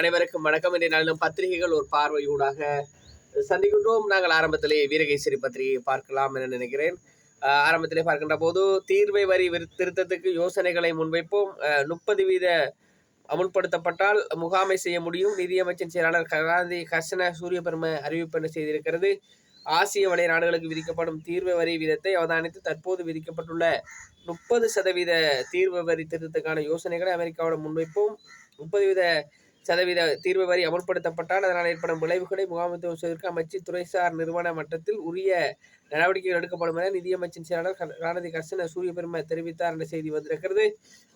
அனைவருக்கும் வணக்கம். இன்றைய நாளிலும் பத்திரிகைகள் ஒரு பார்வையூடாக சந்திக்கின்றோம். நாங்கள் ஆரம்பத்திலே வீரகேசரி பத்திரிகையை பார்க்கலாம் என நினைக்கிறேன். ஆரம்பத்திலே பார்க்கின்ற போது தீர்வை வரி திருத்தத்துக்கு யோசனைகளை முன்வைப்போம். முப்பது வீத அமுல்படுத்தப்பட்டால் முகாமை செய்ய முடியும். நிதியமைச்சர் செயலாளர் கலாந்தி கர்ஷன சூரியபெரும அறிவிப்பு செய்திருக்கிறது. ஆசிய வலை நாடுகளுக்கு விதிக்கப்படும் தீர்வு வரி வீதத்தை அவதானித்து தற்போது விதிக்கப்பட்டுள்ள முப்பது சதவீத தீர்வு வரி திருத்தத்துக்கான யோசனைகளை அமெரிக்காவோட முன்வைப்போம். முப்பது வீத சதவீத தீர்வு வரி அமல்படுத்தப்பட்டால் அதனால் ஏற்படும் விளைவுகளை முகாமைத்துவம் செய்வதற்கு அமைச்சு துறைசார் நிறுவன மட்டத்தில் உரிய நடவடிக்கைகள் எடுக்கப்படும் என நிதியமைச்சின் செயலாளர் ராணதி கருணாநிதி கர்சன தெரிவித்தார் என்ற செய்தி வந்திருக்கிறது.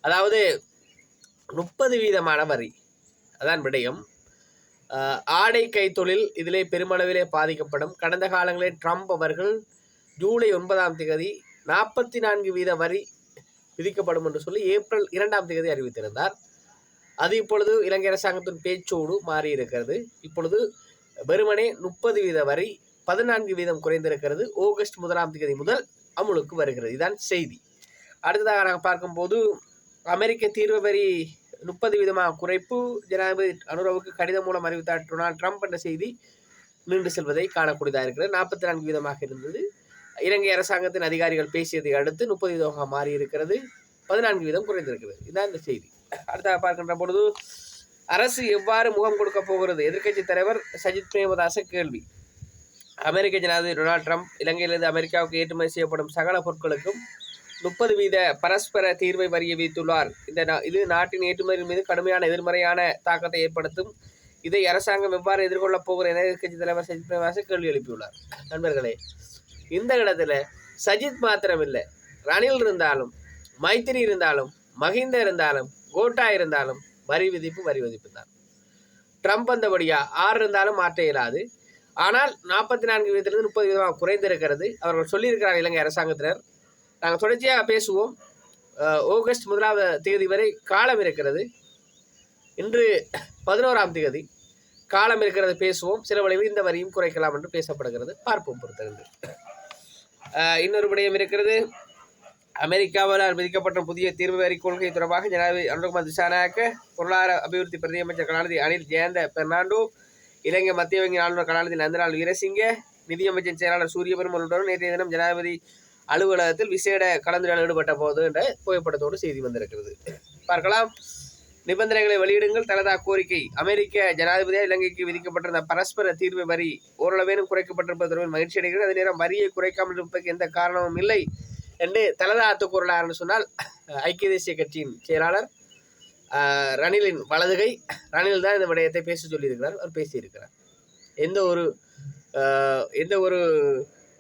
அதாவது முப்பது வீதமான வரி. அதான் விடயம். ஆடை கைத்தொழில் இதிலே பெருமளவிலே பாதிக்கப்படும். கடந்த காலங்களில் ட்ரம்ப் அவர்கள் ஜூலை ஒன்பதாம் தேதி நாற்பத்தி நான்கு வீத வரி விதிக்கப்படும் என்று சொல்லி ஏப்ரல் இரண்டாம் தேதி அறிவித்திருந்தார். அது இப்பொழுது இலங்கை அரசாங்கத்தின் பேச்சோடு மாறி இருக்கிறது இப்பொழுது வெறுமனே முப்பது வீத வரி பதினான்கு வீதம் குறைந்திருக்கிறது. ஆகஸ்ட் முதலாம் தேதி முதல் அமுலுக்கு வருகிறது. இதுதான் செய்தி. அடுத்ததாக நாங்கள் பார்க்கும்போது அமெரிக்க தீர்வு வரி முப்பது வீதமாக குறைப்பு ஜனாதிபதி அனுரவுக்கு கடிதம் மூலம் அறிவித்தார். டொனால்ட் ட்ரம்ப் என்ற செய்தி நீண்டு செல்வதை காணக்கூடியதாக இருக்கிறது. நாற்பத்தி நான்கு வீதமாக இருந்தது. இலங்கை அரசாங்கத்தின் அதிகாரிகள் பேசியதை அடுத்து முப்பது வீதமாக மாறி இருக்கிறது பதினான்கு வீதம் குறைந்திருக்கிறது. இதுதான் இந்த செய்தி. அடுத்த பார்க்கின்ற பொழுது அரசு எவ்வாறு முகம் கொடுக்க போகிறது? எதிர்க்கட்சி தலைவர் சஜித் பிரேமதாச கேள்வி. அமெரிக்க ஜனாதிபதி டொனால்ட் ட்ரம்ப் இலங்கையிலிருந்து அமெரிக்காவுக்கு ஏற்றுமதி செய்யப்படும் சகல பொருட்களுக்கும் முப்பது வீத பரஸ்பர தீர்வை வரிய விதித்துள்ளார். இந்த நா- இது நாட்டின் ஏற்றுமதி மீது கடுமையான எதிர்மறையான தாக்கத்தை ஏற்படுத்தும். இதை அரசாங்கம் எவ்வாறு எதிர்கொள்ளப் போகிற என எதிர்க்கட்சி தலைவர் சஜித் பிரேமதாச கேள்வி எழுப்பியுள்ளார். நண்பர்களே இந்த இடத்துல சஜித் மாத்திரமில்லை. ரணில் இருந்தாலும் மைத்திரி இருந்தாலும் மஹிந்த இருந்தாலும் கோட்டா இருந்தாலும் வரி விதிப்பு வரி விதிப்பு தான். ட்ரம்ப் வந்தபடியா ஆறு இருந்தாலும் மாற்ற இயலாது. ஆனால் நாற்பத்தி நான்கு வீதத்திலிருந்து முப்பது வீதமாக குறைந்திருக்கிறது. அவர்கள் சொல்லியிருக்கிறார் இலங்கை அரசாங்கத்தினர். நாங்கள் தொடர்ச்சியாக பேசுவோம். ஆகஸ்ட் முதலாவது தேதி வரை காலம் இருக்கிறது. இன்று பதினோராம் தேதி காலம் இருக்கிறது பேசுவோம். சில வழிவில் இந்த வரியும் குறைக்கலாம் என்று பேசப்படுகிறது. பார்ப்போம் பொறுத்திருந்து. இன்னொரு விடயம் இருக்கிறது. அமெரிக்காவால் விதிக்கப்பட்ட புதிய தீர்வு வரி கொள்கை தொடர்பாக ஜனாதிபதி அனுகுமார் திசாநாயக்க பொருளாதார அபிவிருத்தி பிரதியமைச்சர் கலாநிதி அனில் ஜெயந்த பெர்னாண்டோ இலங்கை மத்திய வங்கி ஆளுநர் கலாநிதி நந்தலால் வீரசிங்க நிதியமைச்சர் செயலாளர் சூரியபெருமனுடன் நேற்றைய தினம் ஜனாதிபதி அலுவலகத்தில் விசேட கலந்துரையாடல் ஈடுபட்ட போது என்ற புகைப்படத்தோடு செய்தி வந்திருக்கிறது. பார்க்கலாம். நிபந்தனைகளை வெளியிடுங்கள். தனதா கோரிக்கை அமெரிக்க ஜனாதிபதியாக இலங்கைக்கு விதிக்கப்பட்டிருந்த பரஸ்பர தீர்வு வரி ஓரளவேனும் குறைக்கப்பட்டிருப்பது தொடர்பில் மகிழ்ச்சி அடைகிறது அதே நேரம் வரியை குறைக்காமல் இருப்பதற்கு எந்த காரணமும் இல்லை. என்று தலதாத்து கூறினார்னு சொன்னால் ஐக்கிய தேசிய கட்சியின் செயலாளர் ரணிலின் வலதுகை. ரணில் தான் இந்த விடயத்தை பேச சொல்லியிருக்கிறார் அவர் பேசியிருக்கிறார். எந்த ஒரு எந்த ஒரு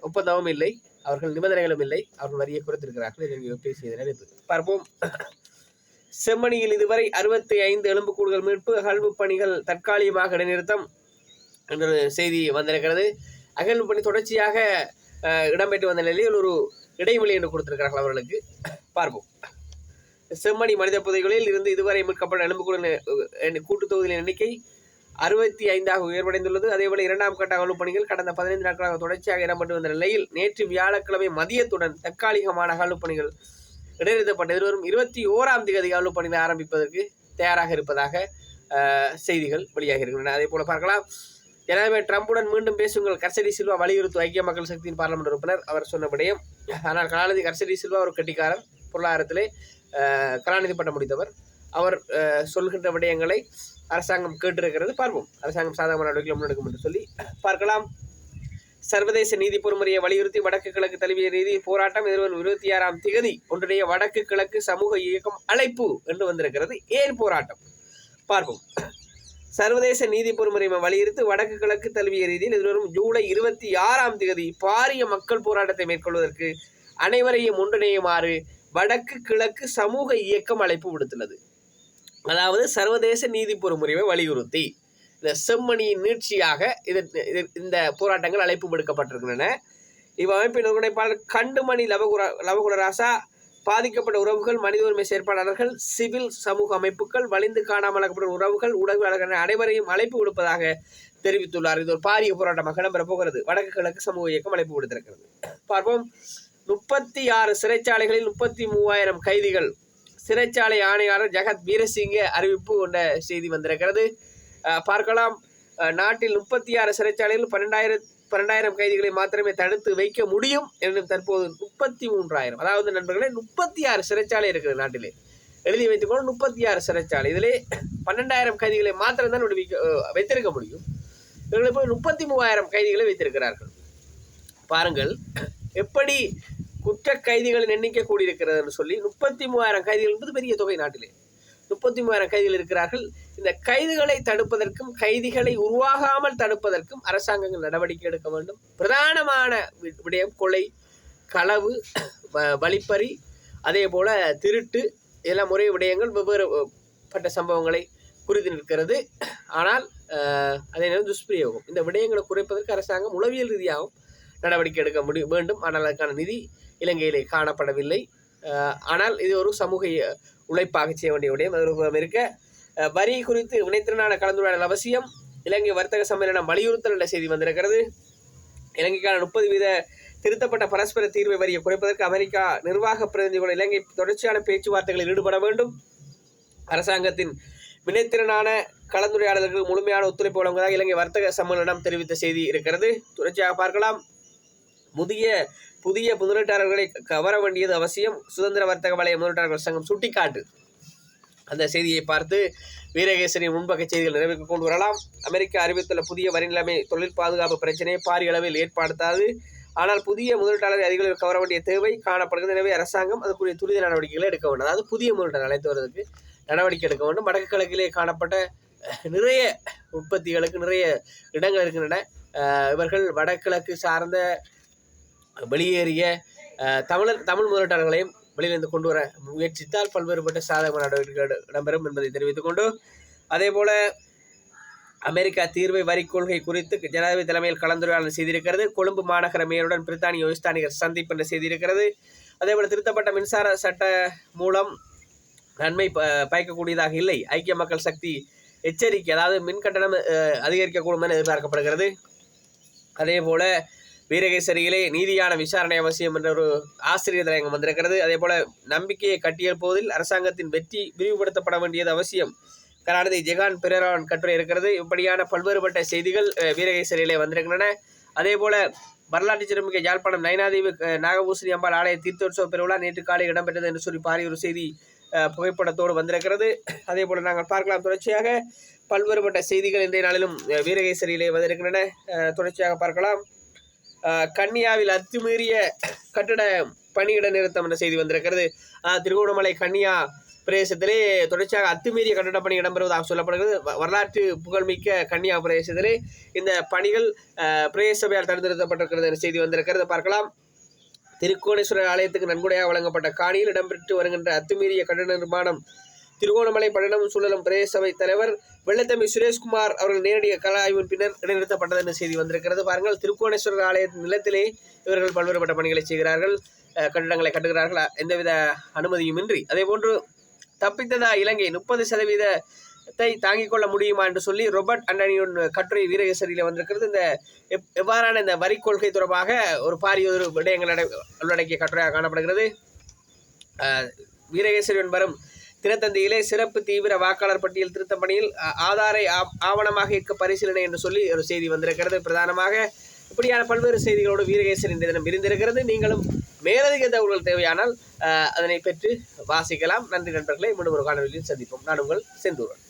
ஒப்பந்தமும் இல்லை அவர்கள் நிபந்தனைகளும் இல்லை அவர்கள் வரியை குறைத்திருக்கிறார்கள் என்று பேசியதை நினைப்பு. பார்ப்போம். செம்மணியில் இதுவரை அறுபத்தி ஐந்து எலும்புக்கூடுகள் மீட்பு அகழ்வு பணிகள் தற்காலிகமாக இடைநிறுத்தம் என்ற செய்தி வந்திருக்கிறது. அகழ்வு பணி தொடர்ச்சியாக இடம்பெற்று வந்த நிலையில் ஒரு இடைவெளி என்று கொடுத்திருக்கிறார்கள் அவர்களுக்கு. பார்ப்போம். செம்மணி மனித புதைகளில் இருந்து இதுவரை மீட்கப்பட்ட எலும்புக்கூடுகள் கூட்டுத் தொகுதிகளின் எண்ணிக்கை அறுபத்தி ஐந்தாக உயர்வடைந்துள்ளது. அதேபோல இரண்டாம் கட்ட அகழ்வு பணிகள் கடந்த பதினைந்து நாட்களாக தொடர்ச்சியாக இடம்பெற்று வந்த நிலையில் நேற்று வியாழக்கிழமை மதியத்துடன் தற்காலிகமான அகழ்வு பணிகள் இடைநிறுத்தப்பட்ட இருவரும் இருபத்தி ஓராம் தேதி அகழ்வு பணிகளை ஆரம்பிப்பதற்கு தயாராக இருப்பதாக செய்திகள் வெளியாகி இருக்கின்றன அதே போல பார்க்கலாம். ஜனாதிபதி ட்ரம்புடன் மீண்டும் பேசுங்கள். கர்சரி சில்வா வலியுறுத்தும் ஐக்கிய மக்கள் சக்தியின் பார்லமெண்ட் உறுப்பினர். அவர் சொன்ன விடயம் ஆனால் கலாநிதி கர்சரி சில்வா ஒரு கட்டிக்காரர் பொருளாதாரத்திலே கலாநிதி பட்டம் முடித்தவர். அவர் சொல்கின்ற விடயங்களை அரசாங்கம் கேட்டிருக்கிறது. பார்ப்போம். அரசாங்கம் சாதகமான நடவடிக்கை முன்னெடுக்கும் என்று சொல்லி பார்க்கலாம். சர்வதேச நீதி பொறுமுறையை வலியுறுத்தி வடக்கு கிழக்கு தழுவிய நீதி போராட்டம் எதிர்வரும் இருபத்தி ஆறாம் திகதி ஒன்றுடைய வடக்கு கிழக்கு சமூக இயக்கம் அழைப்பு என்று வந்திருக்கிறது. ஏன் போராட்டம்? பார்ப்போம். சர்வதேச நீதி பொறுமுறையை வலியுறுத்தி வடக்கு கிழக்கு தழுவிய ரீதியில் எதிர்வரும் ஜூலை இருபத்தி ஆறாம் தேதி பாரிய மக்கள் போராட்டத்தை மேற்கொள்வதற்கு அனைவரையும் ஒன்றிணையுமாறு வடக்கு கிழக்கு சமூக இயக்கம் அழைப்பு விடுத்துள்ளது. அதாவது சர்வதேச நீதி பொறுமுறையை வலியுறுத்தி இந்த செம்மணியின் நீட்சியாக இது- இந்த போராட்டங்கள் அழைப்பு விடுக்கப்பட்டிருக்கின்றன. இவ்வமைப்பின் ஒருங்கிணைப்பாளர் கண்டுமணி லவகுர லவகுலராசா பாதிக்கப்பட்ட உறவுகள் மனித உரிமை செயற்பாளர்கள் சிவில் சமூக அமைப்புகள் வலிந்து காணாமலாக்கப்பட்ட உறவுகள் ஊடகங்கள் அனைவரையும் அழைப்பு விடுப்பதாக தெரிவித்துள்ளார். இது ஒரு பாரிய போராட்டமாக இடம்பெறப் போகிறது. வடக்கு கிழக்கு சமூக இயக்கம் அழைப்பு விடுத்திருக்கிறது. பார்ப்போம். முப்பத்தி ஆறு சிறைச்சாலைகளில் முப்பத்தி மூவாயிரம் கைதிகள். சிறைச்சாலை ஆணையாளர் ஜெகத் வீரசிங்க அறிவிப்பு கொண்ட செய்தி வந்திருக்கிறது. பார்க்கலாம். நாட்டில் முப்பத்தி ஆறு சிறைச்சாலையில் பன்னெண்டாயிரம் பன்னெண்டாயிரம் கைதிகளை மாத்திரமே தடுத்து வைக்க முடியும் என்று தற்போது முப்பத்தி மூன்றாயிரம் அதாவது நண்பர்களே முப்பத்தி ஆறு சிறைச்சாலை இருக்குது நாட்டிலே. எழுதி வைத்துக்கொண்டு முப்பத்தி ஆறு சிறைச்சாலை. இதிலே பன்னெண்டாயிரம் கைதிகளை மாத்திரம் தான் விடுவிக்க வைத்திருக்க முடியும். இவர்களை போய் முப்பத்தி மூவாயிரம் கைதிகளை வைத்திருக்கிறார்கள். பாருங்கள் எப்படி குற்ற கைதிகளின் எண்ணிக்கை கூடியிருக்கிறதுன்னு சொல்லி முப்பத்தி மூவாயிரம் கைதிகள் என்பது பெரிய தொகை நாட்டிலே. முப்பத்தி மூவாயிரம் கைதிகள் இருக்கிறார்கள். இந்த கைதுகளை தடுப்பதற்கும் கைதிகளை உருவாகாமல் தடுப்பதற்கும் அரசாங்கங்கள் நடவடிக்கை எடுக்க வேண்டும். பிரதானமான வி- விடயம் கொலை களவு வ- வழிப்பறி அதே போல திருட்டு இதெல்லாம் முறை விடயங்கள். வெவ்வேறு பட்ட சம்பவங்களை குறித்து நிற்கிறது. ஆனால் அதே நேரம் துஷ்பிரயோகம். இந்த விடயங்களை குறைப்பதற்கு அரசாங்கம் உளவியல் ரீதியாகவும் நடவடிக்கை எடுக்க முடியும் வேண்டும். ஆனால் அதற்கான நிதி இலங்கையிலே காணப்படவில்லை. ஆனால் இது ஒரு சமூக உழைப்பாக செய்ய வேண்டிய விடயம் அது இருக்க. வரி குறித்து வினைத்திறனான கலந்துரையாடல் அவசியம். இலங்கை வர்த்தக சம்மேளனம் வலியுறுத்தல் என்ற செய்தி வந்திருக்கிறது. இலங்கைக்கான முப்பது வீத திருத்தப்பட்ட பரஸ்பர தீர்வை வரியை குறைப்பதற்கு அமெரிக்கா நிர்வாக பிரதிநிதிகள் இலங்கை தொடர்ச்சியான பேச்சுவார்த்தைகளில் ஈடுபட வேண்டும். அரசாங்கத்தின் வினைத்திறனான கலந்துரையாடல்களுக்கு முழுமையான ஒத்துழைப்பு வழங்குவதாக இலங்கை வர்த்தக சம்மேளனம் தெரிவித்த செய்தி இருக்கிறது. தொடர்ச்சியாக பார்க்கலாம். புதிய புதிய முதலீட்டாளர்களை கவர வேண்டியது அவசியம். சுதந்திர வர்த்தக வலய முதலீட்டாளர்கள் சங்கம் சுட்டிக்காட்டு. அந்த செய்தியை பார்த்து வீரகேசரி முன்பக்க செய்திகள் நிறைவேற்ற கொண்டு வரலாம். அமெரிக்கா அறிவித்துள்ள புதிய வரி நிலைமை தொழில் பாதுகாப்பு பிரச்சனையை பாரிய அளவில் ஏற்படுத்தாது. ஆனால் புதிய முதலீட்டாளரை அதிகளவில் கவர வேண்டிய தேவை காணப்படுகிறது. எனவே அரசாங்கம் அதுக்குரிய துரித நடவடிக்கைகளை எடுக்க வேண்டும். அதாவது புதிய முதலீட்டாளர் அழைத்து வருவதற்கு நடவடிக்கை எடுக்க வேண்டும். வடக்கு கிழக்கிலே காணப்பட்ட நிறைய உற்பத்திகளுக்கு நிறைய இடங்கள் இருக்கின்றன. இவர்கள் வடகிழக்கு சார்ந்த வெளியேறிய தமிழர் தமிழ் முதலீட்டாளர்களையும் வெளியிலிருந்து கொண்டு வர முயற்சித்தால் பல்வேறுபட்ட சாதக நடவடிக்கைகள் இடம்பெறும் என்பதை தெரிவித்துக் கொண்டு அதே போல அமெரிக்கா தீர்வை வரி கொள்கை குறித்து ஜனாதிபதி தலைமையில் கலந்துரையாடல் செய்திருக்கிறது. கொழும்பு மாநகர மேயருடன் பிரித்தானிய உயர்ஸ்தானிகர் சந்திப்பு என்று செய்திருக்கிறது. அதேபோல திருத்தப்பட்ட மின்சார சட்ட மூலம் நன்மை ப பயக்கக்கூடியதாக இல்லை. ஐக்கிய மக்கள் சக்தி எச்சரிக்கை அதாவது மின் கட்டணம் அதிகரிக்கக்கூடும் என எதிர்பார்க்கப்படுகிறது. அதே போல வீரகேசரியிலே நீதியான விசாரணை அவசியம் என்ற ஒரு ஆசிரியர் தலையங்கம் வந்திருக்கிறது. அதே போல நம்பிக்கையை கட்டியெழுப்புவதில் அரசாங்கத்தின் வெற்றி விரிவுபடுத்தப்பட வேண்டியது அவசியம். கலாநிதி ஜெகான் பிரரான் கட்டுரை இருக்கிறது. இப்படியான பல்வேறுபட்ட செய்திகள் வீரகேசரியிலே வந்திருக்கின்றன. அதே போல வரலாற்று சிறுமிக்க யாழ்ப்பாணம் நயனாதீவு அஹ், நாகபூசணி அம்பாள் ஆலய தீர்த்தோற்சவ பெருவிழா நேற்று காலை இடம்பெற்றது என்று சொல்லி பாரிய ஒரு செய்தி புகைப்படத்தோடு வந்திருக்கிறது. அதே போல நாங்கள் பார்க்கலாம். தொடர்ச்சியாக பல்வேறுபட்ட செய்திகள் இன்றைய நாளிலும் வீரகேசரியிலே வந்திருக்கின்றன. தொடர்ச்சியாக பார்க்கலாம். கன்னியாவில் அத்துமீறிய கட்டட பணியிட நிறுத்தம் என்ற செய்தி வந்திருக்கிறது. திருகோணமலை கன்னியா பிரதேசத்திலே தொடர்ச்சியாக அத்துமீறிய கட்டட பணி இடம்பெறுவதாக சொல்லப்படுகிறது. வரலாற்று புகழ்மிக்க கன்னியா பிரதேசத்திலே இந்த பணிகள் அஹ், பிரதேச சபையால் தடுத்து நிறுத்தப்பட்டிருக்கிறது என்ற செய்தி வந்திருக்கிறது. பார்க்கலாம். திருக்கோணேஸ்வரர் ஆலயத்துக்கு நன்கொடையாக வழங்கப்பட்ட காணியில் இடம்பெற்று வருகின்ற அத்துமீறிய கட்டட நிர்மாணம் திருகோணமலை பட்டணம் சூழலும் பிரதேச சபை தலைவர் வெள்ளத்தம்பி சுரேஷ்குமார் அவர்கள் நேரடி கல ஆய்வின் பின்னர் இடைநிறுத்தப்பட்டது என்ற செய்தி வந்திருக்கிறது. பாருங்கள் திருக்கோணேஸ்வரர் ஆலய நிலத்திலே இவர்கள் பல்வேறுபட்ட பணிகளை செய்கிறார்கள். கட்டிடங்களை கட்டுகிறார்கள். எந்தவித அனுமதியும் இன்றி அதே போன்று தப்பித்ததா இலங்கை முப்பது சதவீதத்தை தாங்கிக் கொள்ள முடியுமா என்று சொல்லி ரொபர்ட் அண்டனியின் கட்டுரை வீரகேசரியில் வந்திருக்கிறது. இந்த எப்- எவ்வாறான இந்த வரி கொள்கை தொடர்பாக ஒரு பாரிய ஒரு விடயங்கள் உள்ளடக்கிய கட்டுரையாக காணப்படுகிறது. அஹ், வீரகேசரி வரும் தினத்தந்தியிலே சிறப்பு தீவிர வாக்காளர் பட்டியல் திருத்தம் பணியில் ஆதாரை ஆ- ஆவணமாக இருக்க பரிசீலனை என்று சொல்லி ஒரு செய்தி வந்திருக்கிறது. பிரதானமாக இப்படியான பல்வேறு செய்திகளோடு வீரகேசன் இந்த தினம் இருந்திருக்கிறது நீங்களும் மேலதிக தகவல்கள் தேவையானால் அதனை பெற்று வாசிக்கலாம். நன்றி நண்பர்களை. மீண்டும் ஒரு காணொலியில் சந்திப்போம். நான் உங்கள் செந்தூரன்.